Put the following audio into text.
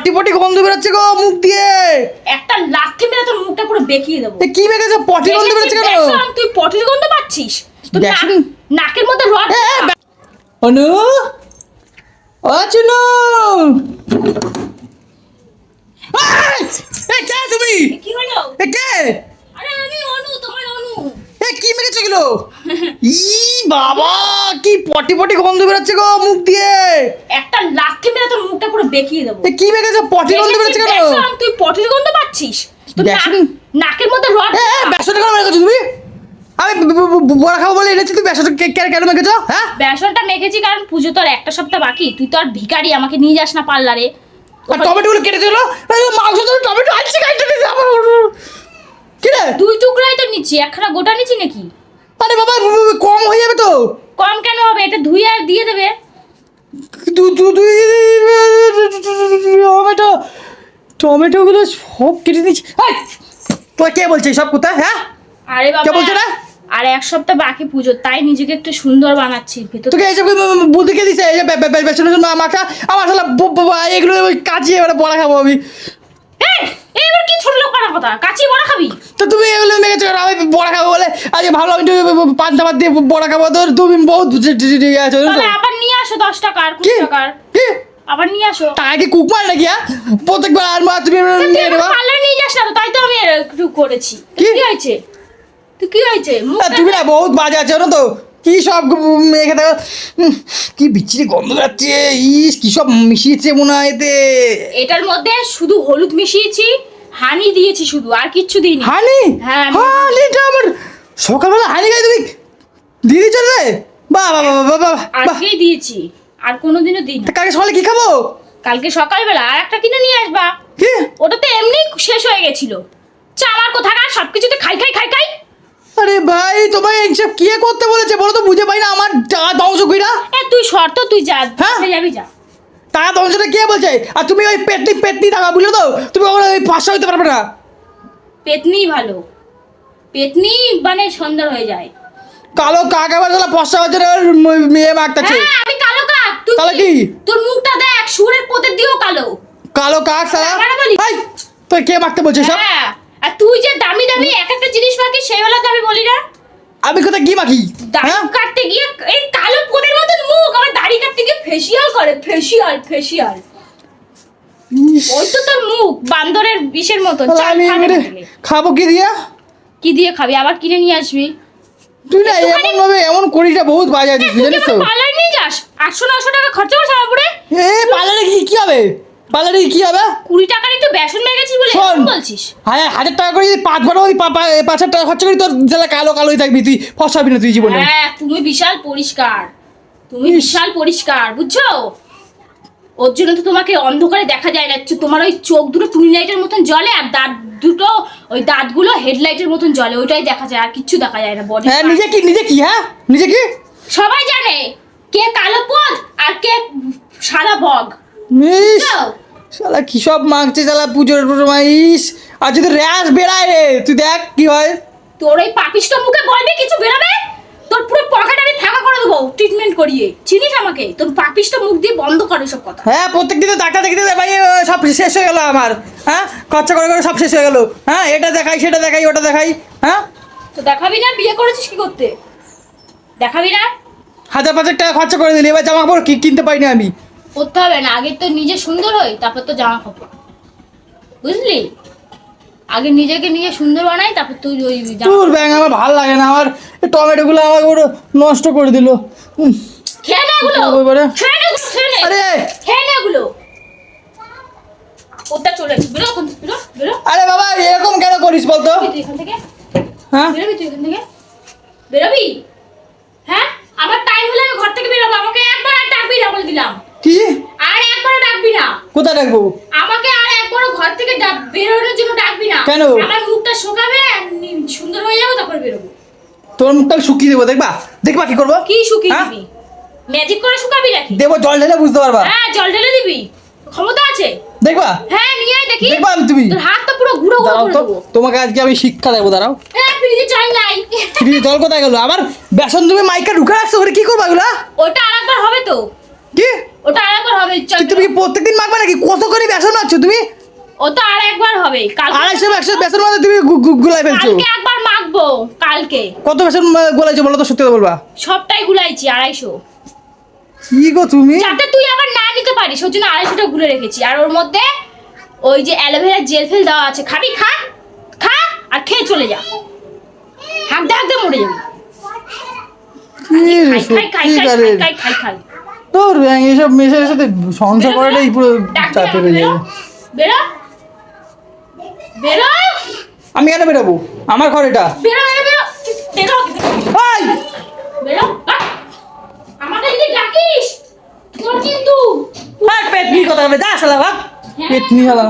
পটি পটি গন্ধ বেরোচ্ছে গো মুখ দিয়ে। একটা লাথি মেরে তোর মুখটা পুরো বেঁকিয়ে দেবো। কি মেখেছো পটি গন্ধ বেরোচ্ছে কেন? তুই পটির গন্ধ পাচ্ছিস? বেসন? নাকের মধ্যে রড অনু? ও চুনু! কে তুমি? কি হলো? কে? আরে আমি অনু তোমার গেলো ই বাবা কি পটি পটি গন্ধ বেরোচ্ছে গো মুখ দিয়ে। একটা লাথি মেরে তোর মুখটা পুরো বেঁকিয়ে দেবো। এ কি মেখেছো পটি গন্ধ বেরোচ্ছে কেন? তুই পটির গন্ধ পাচ্ছিস? তোর? নাকের মধ্যে রড বেসনটা কেন মেখেছো তুমি? আমি বড়া খাব বলে এনেছি তুই বেসনটা কে- কে- কেন মেখেছো হ্যাঁ? বেসনটা মেখেছি কারণ পুজো তো আর একটা সপ্তাহ বাকি। তুই তো আর ভিখারি আমাকে নিয়ে যাস না পার্লারে। আর টমেটোগুলো কেটে দিল মাংস তো টমেটো আনছি কাটতে দিছে আমার। কি রে? দুই টুকরাই তো নিচ্ছি একখানা গোটা নিচ্ছি নাকি? আরে বাবা কম হয়ে যাবে তো কম কেন হবে এটা ধুয়ে আর দিয়ে দেবে টমেটো টমেটোগুলো সব কেটে দিচ্ছি তোরা কে বলছে সব কোথায় হ্যাঁ আরে কে বাবা বলছে না? আর এক সপ্তাহ বাকি পুজো তাই নিজেকে একটু সুন্দর বানাচ্ছি ভেতর তোকে এইসব বুদ্ধি কে দিছে এই যে বে- বে- বে- বেসন বেসন মাখা আমার শালা এগুলো কাচিয়ে এবার বড়া খাব আমি এই, এবার কি ছোট লোক পানা কথা? কাচি বড়া খাবি? তো তুমি এগুলো কেন? আমি বড়া খাব বলে আজ ভাবলাম একটু পান্তা ভাত দিয়ে বড়া খাব। তোর তুমি বহুত আছে আবার নিয়ে আসো দশ টাকার কি কুড়ি টাকার। কি? আবার নিয়ে আসো। টাকা কি কুক মার নাকি হ্যাঁ? প্রত্যেকবার আর মা তুমি নিয়ে নেবা? পার্লার নিয়ে যাস না তো, তাই তো আমি একটু করেছি। কি? হয়েছে? তুই কি হয়েছে? আর তুমি না বহুত বাজে আছে জানো তো? কি সব মেখে থাকো কি বিচ্ছিরি গন্ধ যাচ্ছে ইস কি সব মিশিয়েছে মনে হয় এতে। এটার মধ্যে শুধু হলুদ মিশিয়েছি হানি দিয়েছি শুধু আর কিচ্ছু দিইনি। হানি? হ্যাঁ, হানিটা আমার সকালবেলা হানি খাই তুমি দিদি চলবে বাহ বাহ বাহ বাহ বাহ বাহ। আজকেই দিয়েছি আর কোনোদিনও দিই না কালকে সকালে কি খাব? কালকে সকালবেলা আর একটা কিনে নিয়ে আসবা। কি? ওটা তো এমনি শেষ হয়ে গেছিল। চামার কোথাকার সব কিছুতে খাই খাই খাই খাই। আরে ভাই তোমায় এইসব কে করতে বলেছে? বলো তো বুঝে পাই না আমার ধ্বংস কইরা এ তুই শর্ত তুই যা। হ্যাঁ? যাবি যা। টাকা ধ্বংসটা কে বলছে? আর তুমি ওই পেটনি পেটনি টাকা বুঝলো তো? তুমি ওখানে ওই পাঁচশো হইতে পারবে না। পেতনি ভালো। পেতনি মানে সুন্দর হয়ে যায়। কালো কাক আবার তাহলে পয়সা হচ্ছে মেয়ে মাগতাছে হ্যাঁ আমি কালো কাক। তুই কালো কি? তোর মুখটা দেখ সুরের পোতের দিয়েও কালো। কালো কাক সারা? হাই তুই কে মাগতে বলছিস সব? হ্যাঁ আর তুই যে দামি দামি এক একটা জিনিস মাখিস সেই বেলা দামি বলি না। আমি কোথায় কি মাখি দাড়ি হ্যাঁ? কাটতে গিয়ে এই কালো পোদের মতন মুখ আমার দাড়ি কাটতে গিয়ে ফেসিয়াল করে ফেসিয়াল ফেসিয়াল ওই তো তোর মুখ বান্দরের বিষের আমি খাবে না কি দিয়া? কি দিয়ে খাবি? আবার কিনে নিয়ে আসবি? তুই না এমন ভাবে এমন করিটা বহুত বাজে আছিস তুই জানিস তো? পার্লার নিয়ে যাস? আটশো নশো টাকা খরচা করছে আমার উপরে? এ পার্লারে কি কি হবে? পার্লারে কি হবে? কুড়ি টাকার একটু বেসন মেগেছি বলে শোন। বলছিস? হাজার হাজার টাকা করে যদি পাঁচ বারো পাঁচ হাজার টাকা খরচা করি তোর জেলা কালো কালোই থাকবি তুই ফসাবি না তুই জীবনে। হ্যাঁ তুমি বিশাল পরিষ্কার। তুমি বিশাল পরিষ্কার বুঝছ? ওর জন্য তো তোমাকে অন্ধকারে দেখা যায় না তোমার ওই চোখ দুটো টুনি লাইটের মতন জ্বলে আর দাঁত দুটো ওই দাঁতগুলো হেডলাইটের মতন জ্বলে ওইটাই দেখা যায় আর কিচ্ছু দেখা যায় না বডি হ্যাঁ নিজে কি নিজে কি হ্যাঁ? নিজে কি? সবাই জানে কে কালো পদ আর কে সাদা বগ? শালা কি সব মাগছে শালা পুজোর সময় ইস। আর যদি র্যাশ বেড়ায় রে তুই দেখ কি হয়। তোর ওই পাপিষ্ট মুখে বলবি কিছু বেরোবে? তোর পুরো পকেট আমি ফাঁকা করে দেবো ট্রিটমেন্ট করিয়ে। চিনিস আমাকে? তোর পাপিষ্ট মুখ দিয়ে বন্ধ করে সব কথা। হ্যাঁ প্রত্যেক দিন তো ডাক্তার দেখতে ভাই সব শেষ হয়ে গেল আমার। হ্যাঁ খরচা করে করে সব শেষ হয়ে গেল। হ্যাঁ এটা দেখাই সেটা দেখাই ওটা দেখাই। হ্যাঁ? তো দেখাবি না বিয়ে করেছিস কি করতে? দেখাবি না? হাজার পাঁচেক টাকা খরচা করে দিলি এবার জামা কাপড় কি- কিনতে পারিনি আমি। করতে হবে না। আগে তো নিজে সুন্দর হই তারপর তো জামা কাপড়। বুঝলি? আগে নিজেকে নিজে সুন্দর বানাই তারপর তুই ওই তোর ব্যাং আমার ভালো লাগে না আমার টমেটোগুলো আমার পুরো নষ্ট করে দিল। খেয়ে নে এগুলো খেয়ে নে এগুলো, খেয়ে নে। আরে! খেয়ে নে এগুলো ওটা চলে বেরো থেকে, বেরো বেরো। আরে বাবা এরকম কেন করিস বেরোবি তুই এখান থেকে? হ্যাঁ? বেরোবি তুই এখান থেকে? বেরোবি? হ্যাঁ? আমার টাইম হলে আমি ঘর থেকে বেরোবো। আমাকে একবার আর ডাকবি না বলে দিলাম। কি? আর একবারও ডাকবি না। কোথায় রাখব আমাকে আর একবারও ঘর থেকে ডাক- বেরোনোর জন্য ডাকবি না। কেন? আমার মুখটা শোকাবে সুন্দর হয়ে যাব তারপর বেরোবো। তোর মুখটা শুকিয়ে দেবো দেখবা? দেখবা কি করব? কি শুকিয়ে হ্যাঁ? দিবি? ম্যাজিক করে শুকাবি নাকি? দেবো জল ঢেলে বুঝতে পারবা। হ্যাঁ জল ঢেলে দিবি। ক্ষমতা আছে। দেখবা? হ্যাঁ নিয়ে আয় দেখি। দেখবা আমি তুমি? তোর হাত তো পুরো গুঁড়ো দাঁড়াও তো তোমাকে আজকে আমি শিক্ষা দেবো দাঁড়াও। হ্যাঁ ফ্রিজে জল নাই। ফ্রিজে জল কোথায় গেলো? আবার বেসন তুমি মাইকা ঢুকে রাখছো ওরে কি করবা এগুলা? ওটা আরেকবার হবে তো। কি? ওটা আর একবার হবে চল তুমি প্রত্যেকদিন মাখবে নাকি? কত করে বেসন মাখছো তুমি? ও তো আর একবার হবে কালকে আড়াইশো একশো বেসন মাঝে তুমি গুলাই ফেলছো। কালকে একবার মাখবো কালকে। কত বেসন গোলাইছো বলো তো সত্যি কথা বলবা? সবটাই গুলাইছি আড়াইশো। কি গো তুমি? যাতে তুই আবার না নিতে পারিস ওর জন্য আড়াইশোটা গুলে রেখেছি। আর ওর মধ্যে ওই যে অ্যালোভেরা জেল ফেল দেওয়া আছে খাবি? খা খা আর খেয়ে চলে যা। হাঁকতে হাঁকতে মরে যাবি। খাই খাই খাই খাই খাই খাই খাই। তোর এইসব মেশের সাথে সংসার করাটাই পুরো চাপে হয়ে যাবে। আমি কেন বেরোবো? আমার ঘর এটা। আর পেটনি কথা হবে যা সালা ভাগ। পেটনি শালা।